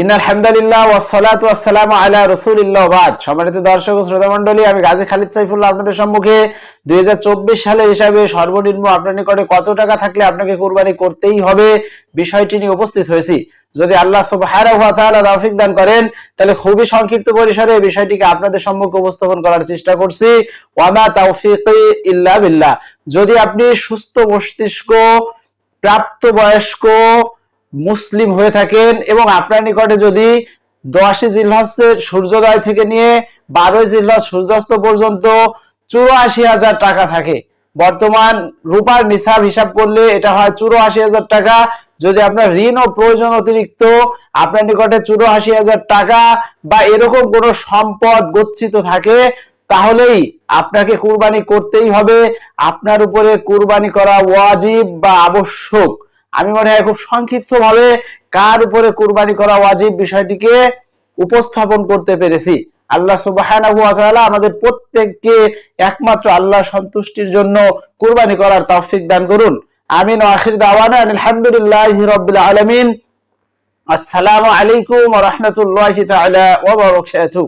ইন্নাল হামদালিল্লাহ ওয়াসসালাতু ওয়াসসালামু আলা রাসূলিল্লাহ বাদ। সম্মানিত দর্শক ও শ্রোতা মণ্ডলী, আমি গাজী খালিদ সাইফুল্লাহ আপনাদের সম্মুখে 2024 সালের হিসাবে সর্বনিম্ন আপনার নিকটে কত টাকা থাকলে আপনাকে কুরবানি করতেই হবে বিষয়টি নিয়ে উপস্থিত হয়েছি। যদি আল্লাহ দান করেন, তাহলে খুবই সংক্ষিপ্ত পরিসরে বিষয়টিকে আপনাদের সম্মুখে উপস্থাপন করার চেষ্টা করছি। ইল্লা যদি আপনি সুস্থ মস্তিষ্ক, প্রাপ্তবয়স্ক মুসলিম হয়ে থাকেন এবং আপনার নিকটে যদি দশই জিলহসের সূর্যোদয় থেকে নিয়ে বারোই জিলহস সূর্যাস্ত পর্যন্ত চুরাশি হাজার টাকা থাকে। বর্তমান রূপার নিসাব হিসাব করলে এটা হয় চুরাশি হাজার টাকা। যদি আপনার ঋণ ও প্রয়োজন অতিরিক্ত, আপনার নিকটে চুরাশি হাজার টাকা বা এরকম কোনো সম্পদ গচ্ছিত থাকে, তাহলেই আপনাকে কুরবানি করতেই হবে। আপনার উপরে কুরবানি করা ওয়াজিব বা আবশ্যক। আমি মনে হয় খুব সংক্ষিপ্ত ভাবে কার উপরে কুরবানি করা ওয়াজিব বিষয়টিকে উপস্থাপন করতে পেরেছি। আল্লাহ সুবহানাহু আমাদের প্রত্যেককে একমাত্র আল্লাহ সন্তুষ্টির জন্য কুরবানি করার তৌফিক দান করুন। আমিন ওয়া আখির দাওয়ানা আলহামদুলিল্লাহি রাব্বিল আলামিন। আসসালামু আলাইকুম রাহমাতুল্লাহি বারাকাতুহু।